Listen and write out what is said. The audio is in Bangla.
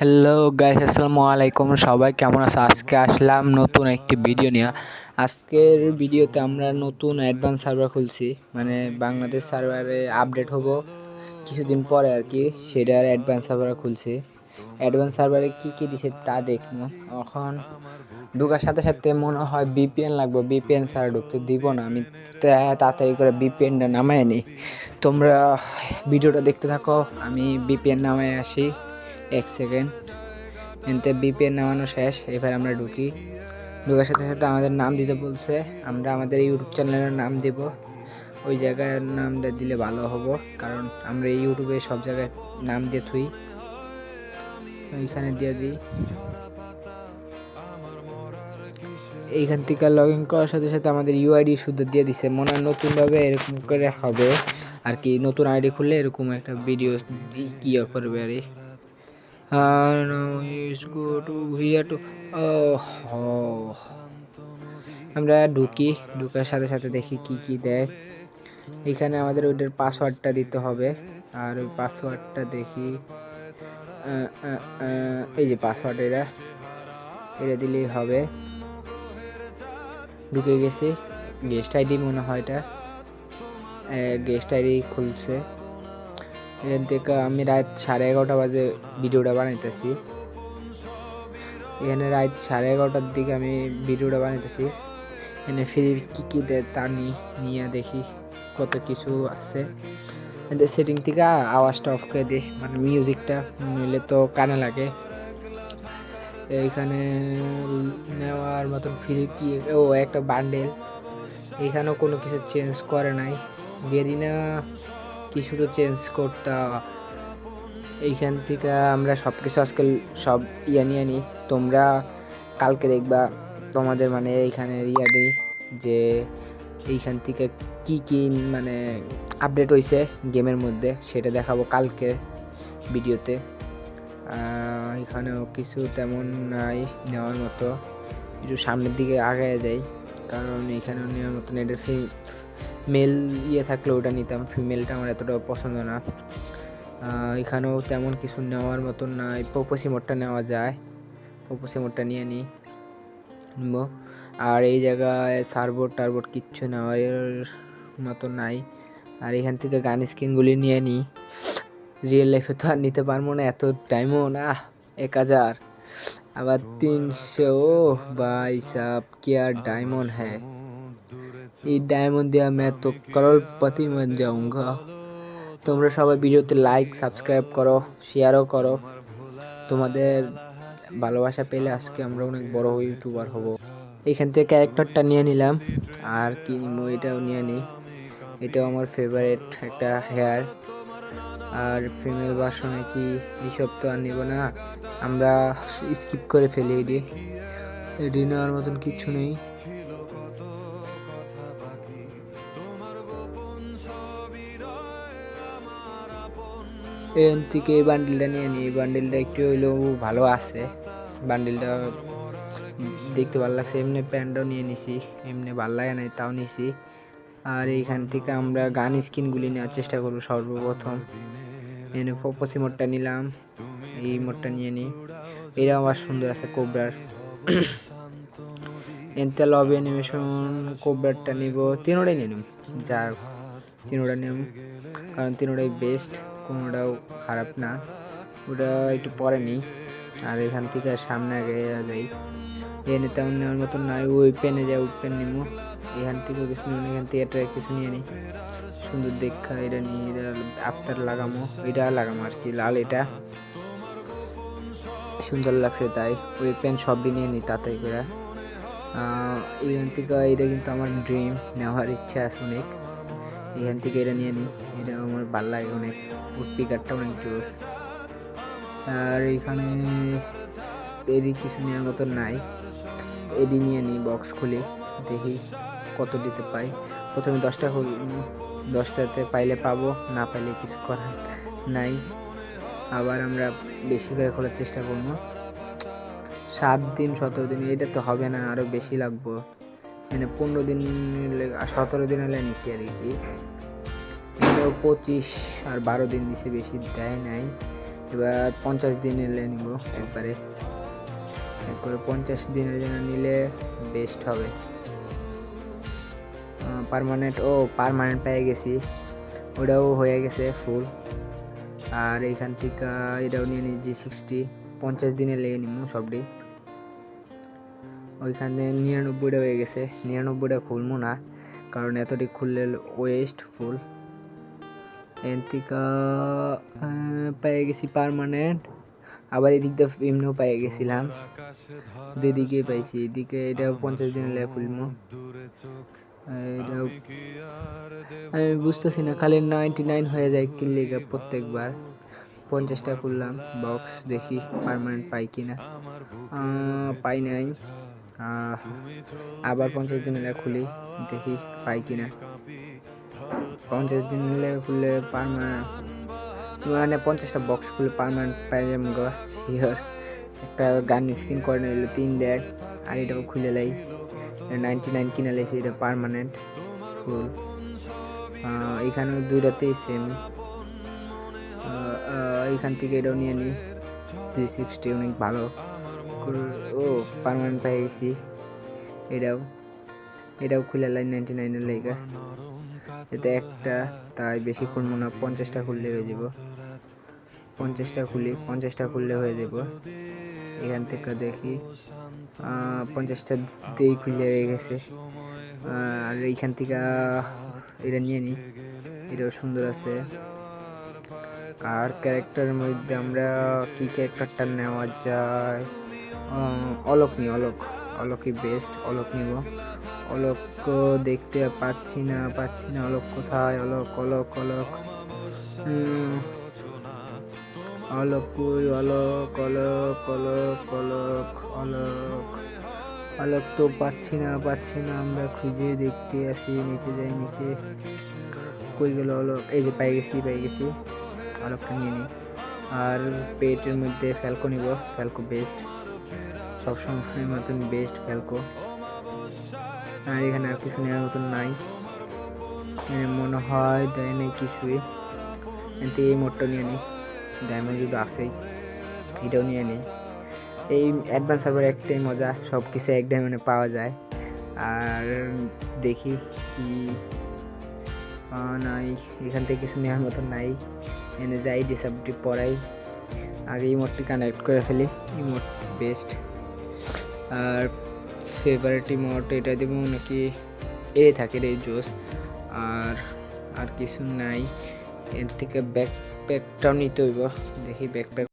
হ্যালো গাইস আসসালামু আলাইকুম। সবাই কেমন আছো? আজকে আসলাম নতুন একটি ভিডিও নিয়ে। আজকের ভিডিওতে আমরা নতুন অ্যাডভান্স সার্ভার খুলছি। মানে বাংলাদেশ সার্ভারে আপডেট হব কিছুদিন পরে আর কি সেটার অ্যাডভান্স সার্ভার খুলছি অ্যাডভান্স সার্ভারে কী কী দিছে তা দেখব। এখন ঢোকার সাথে সাথে মনে হয় বিপিএন লাগবে। বিপিএন ছাড়া ঢুকতে দিব না। আমি তাড়াতাড়ি করে বিপিএনটা নামায় নিই তোমরা ভিডিওটা দেখতে থাকো। আমি বিপিএন নামায় আসি। এক সেকেন্ড। এনতে বিপিএন নামানো শেষ, এবার আমরা ঢুকি। ঢুকার সাথে সাথে আমাদের নাম দিতে বলছে, আমরা আমাদের ইউটিউব চ্যানেলের নাম দেব। ওই জায়গার নামটা দিলে ভালো হব, কারণ আমরা ইউটিউবে সব জায়গায় নাম দিয়ে থুই। ওইখানে দিয়ে দিই। এইখান থেকে লগ ইন করার সাথে সাথে আমাদের ইউআইডি শুদ্ধ দিয়ে দিছে, মনে হয় নতুনভাবে এরকম করে হবে। আর কি, নতুন আইডি খুললে এরকম একটা ভিডিও কি করবে আর here to oh. আমরা ঢুকি, ঢুকার সাথে সাথে দেখি কি কি দেয়। এখানে আমাদের ওইটার পাসওয়ার্ডটা দিতে হবে। আর ওই পাসওয়ার্ডটা দেখি। এই যে পাসওয়ার্ড এটা। এটা দিলেই হবে। ঢুকে গেছি। গেস্ট আইডি মনে হয় এটা। গেস্ট আইডি খুলছে। এখান থেকে আমি রাত সাড়ে এগারোটা বাজে ভিডিওটা বানাইতেছি। এখানে রাত সাড়ে এগারোটার দিকে আমি ভিডিওটা বানাইতেছি। এখানে ফ্রি কী কী দেয় তা নিয়ে দেখি কত কিছু আছে। এদের সেটিং থেকে আওয়াজটা অফ করে দিই মানে মিউজিকটা নিলে তো কানে লাগে। এইখানে নেওয়ার মতন ফ্রি কি, ও, একটা বান্ডেল এখানেও কোনো কিছু চেঞ্জ করে নাই। গেরিনা কিছু তো চেঞ্জ করতে। এইখান থেকে আমরা সব কিছু আজকে সব ইয়া নিয়ে নিই তোমরা কালকে দেখবা তোমাদের মানে এইখানে ইয়া যে এইখান থেকে কি কি মানে আপডেট হয়েছে গেমের মধ্যে, সেটা দেখাবো কালকে ভিডিওতে এখানেও কিছু তেমন নাই নেওয়ার মতো। কিছু সামনের দিকে আগায় যাই, কারণ এখানেও নেওয়ার মতন এটা মেল ইয়ে থাকলে ওটা নিতাম ফিমেলটা আমার এতটা পছন্দ না। এখানেও তেমন কিছু নেওয়ার মতন না পপসি মোটটা নেওয়া যায় পপসি মোটটা নিয়ে নিই। নিব। আর এই জায়গায় সারবোর্ড টারবোর্ড কিচ্ছু নেওয়ার মতো নাই। আর এখান থেকে গান স্ক্রিনগুলি নিয়ে নিই। রিয়েল লাইফে তো আর নিতে পারব না এত টাইমও না এক হাজার। আবার তিনশো বাইশ কি আর ডায়মন্ড হ্যাঁ। এই ডায়মন্ড দিয়ে আমি তো করোড়পতি বন যাऊंगा তোমরা সবাই ভিডিওতে লাইক সাবস্ক্রাইব করো শেয়ারও করো। তোমাদের ভালোবাসা পেলে আজকে আমরা অনেক বড় ইউটিউবার হব। এখান থেকে ক্যারেক্টারটা নিয়ে নিলাম। আর কি নিবো এটাও নিয়ে নিই। এটাও আমার ফেভারিট একটা হেয়ার আর ফিমেল ভার্সনে কি এইসব তো আর নিব না। আমরা স্কিপ করে ফেলি এটি। এটি নেওয়ার মতন কিছু নেই। এখান থেকে এই বান্ডিলটা নিয়ে নিই। এই বান্ডিলটা একটু হইলেও ভালো আছে। বান্ডিলটা দেখতে ভালো লাগছে। এমনি প্যান্টও নিয়ে নিছি। এমনি ভালো লাগে নাই, তাও নিছি। আর এইখান থেকে আমরা গান স্কিনগুলি নেওয়ার চেষ্টা করব সর্বপ্রথম। এনে পপসি মোডটা নিলাম। এই মোডটা নিয়ে নিই। এটা আবার সুন্দর আছে কোবরার এনতে লবি অ্যানিমেশন কোবরারটা নিব। তিনোটাই নিয়ে নিব যা তিনোটা নিব কারণ তিনোটাই বেস্ট কোনোটাও খারাপ না। ওটা একটু পরে নিই। আর এখান থেকে সামনে আগে যাই। এনে তেমন নেওয়ার মতন নাই ওই পেনে যায় ওই পেন নিবো এখান থেকে কিছু নিই এখান থেকে এটা কিছু নিয়ে নিই সুন্দর দেখা, এটা নিয়ে, এটা আফতার লাগামো। এটা লাগামো আর কি, লাল এটা। সুন্দর লাগছে তাই। ওই পেন সবই নিয়ে নিই তাড়াতাড়ি করে। এখান থেকে, এটা কিন্তু আমার ড্রিম নেওয়ার ইচ্ছা আছে অনেক। এখান থেকে এটা নিয়ে নিই এটা আমার ভালো লাগে অনেক। উড পিকারটা অনেক জোস। আর এখানে এরই কিছু নেওয়ার মতো নাই। এডি নিয়ে নিই বক্স খুলি। দেখি কত দিতে পাই। প্রথমে দশটা দশটাতে পাইলে পাবো, না পাইলে কিছু করার নাই। আবার আমরা বেশি করে খোলার চেষ্টা করব। সাত দিন, সতেরো দিন, এটা তো হবে না আরও বেশি লাগবো। এখানে পনেরো দিন সতেরো দিনের নিছি আর কি। পঁচিশ আর বারো দিন দিছে বেশি দেয় নাই। এবার পঞ্চাশ দিনের নিব একবারে। একবারে পঞ্চাশ দিনের জন্য নিলে বেস্ট হবে। পারমানেন্ট ও পারমানেন্ট পেয়ে গেছি। ওটাও হয়ে গেছে ফুল আর এইখান থেকে এটাও নিয়ে নিয়েছি সিক্সটি পঞ্চাশ দিনে লেগে নিব সবটি ওইখানে নিরানব্বইটা হয়ে গেছে। নিরানব্বইটা খুলবো না কারণ এতটি খুললে ওয়েস্ট ফুল এর থেকে আহ, পেয়ে গেছি পারমানেন্ট আবার এদিক দিয়ে এমনিও পেয়ে গেছিলাম। দুদিকে পাইছি এদিকে এটা পঞ্চাশ দিন লেগে খুলবো। আমি বুঝতেছি না খালি নাইনটি নাইন হয়ে যায় কিনলে প্রত্যেকবার। পঞ্চাশটা খুললাম বক্স দেখি পারমানেন্ট পাই কিনা। আহ, পাই নাই। আবার পঞ্চাশ দিন হলে খুলি দেখি পাই কিনা। পঞ্চাশ দিন হলে খুললে পারমানেন্ট মানে পঞ্চাশটা বক্স খুলে পারমানেন্ট পাই গা শিওর একটা গান স্ক্রিন করে নিল তিন ডেক আর এটাও খুলে লাই। নাইনটি নাইন কিনে লাইছি এটা পারমানেন্ট ফুল এখানেও দুইটাতেই সেম এইখান থেকে এটাও নিয়ে নিই জি সিক্সটি অনেক ভালো। ও পারমানেন্ট পেয়ে গেছি এটাও এটাও খুলে লাই নাইনটি নাইনের লেগে। এতে একটা, তাই বেশি খুলবো না, পঞ্চাশটা খুললে হয়ে যাব। পঞ্চাশটা খুলি, পঞ্চাশটা খুললে হয়ে যাব। এখান থেকে দেখি পঞ্চাশটা দিয়েই খুলে হয়ে গেছে। আর এইখান থেকে এটা নিয়ে নিই এটাও সুন্দর আছে। আর ক্যারেক্টারের মধ্যে আমরা কি ক্যারেক্টারটা নেওয়া যায়? অলোক নি অলোক, অলোকই বেস্ট অলোক নিব। অলোক দেখতে পাচ্ছি না পাচ্ছি না, অলোক কোথায়? অলোক অলোক অলোক। অলোক কই? অলোক অলোক অলোক অলোক অলোক। অলোক তো পাচ্ছি না পাচ্ছি না, আমরা খুঁজে দেখতে আসি, নিচে যাই, নিচে। কই গেল অলোক? এই যে পাই গেছি পাই গেছি। অলোকটা নিয়ে নিই। আর পেটের মধ্যে ফ্যালকো নিব ফ্যালকো বেস্ট সবসময় মতন বেস্ট ফ্যালকো আর এখানে আর কিছু নেওয়ার মতন নাই। এখানে মনে হয় দেয় নাই কিছুই। এতে এই মোটটা নিয়ে নিই। ডায়মন্ড যদি আসেই এটাও নিয়ে নিই। এই অ্যাডভান্স সার্ভার একটাই মজা সব কিছু এক ডায়মন্ডে পাওয়া যায়। আর দেখি কি নাই। এখান থেকে কিছু নেওয়ার মতন নাই। এনে যাই ডিসাবটি পড়াই। আর এই মোডটি কানেক্ট করে ফেলি ইমোট বেস্ট আর ফেভারিট ইমোট এটা দেবো নাকি, এ থাকে রে জোস আর আর কিছু নাই। এর থেকে ব্যাকপ্যাকটাও নিতে হইব। দেখি ব্যাকপ্যাক